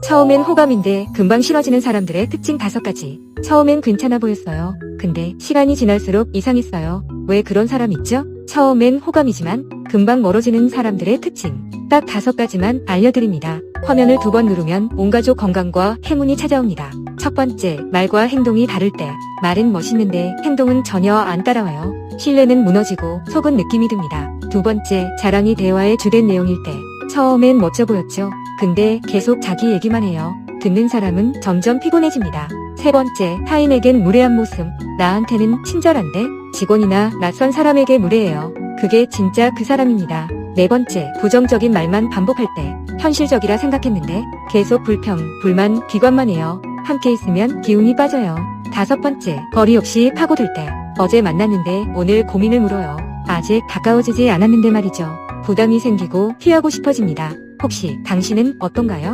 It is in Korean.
처음엔 호감인데 금방 싫어지는 사람들의 특징 다섯 가지. 처음엔 괜찮아 보였어요. 근데 시간이 지날수록 이상했어요. 왜 그런 사람 있죠? 처음엔 호감이지만 금방 멀어지는 사람들의 특징. 딱 다섯 가지만 알려드립니다. 화면을 두 번 누르면 온 가족 건강과 행운이 찾아옵니다. 첫 번째, 말과 행동이 다를 때. 말은 멋있는데 행동은 전혀 안 따라와요. 신뢰는 무너지고 속은 느낌이 듭니다. 두 번째, 자랑이 대화의 주된 내용일 때. 처음엔 멋져 보였죠. 근데 계속 자기 얘기만 해요. 듣는 사람은 점점 피곤해집니다. 세 번째, 타인에겐 무례한 모습. 나한테는 친절한데 직원이나 낯선 사람에게 무례해요. 그게 진짜 그 사람입니다. 네 번째, 부정적인 말만 반복할 때 현실적이라 생각했는데 계속 불평, 불만, 비관만 해요. 함께 있으면 기운이 빠져요. 다섯 번째, 거리 없이 파고들 때 어제 만났는데 오늘 고민을 물어요. 아직 가까워지지 않았는데 말이죠. 부담이 생기고 피하고 싶어집니다. 혹시 당신은 어떤가요?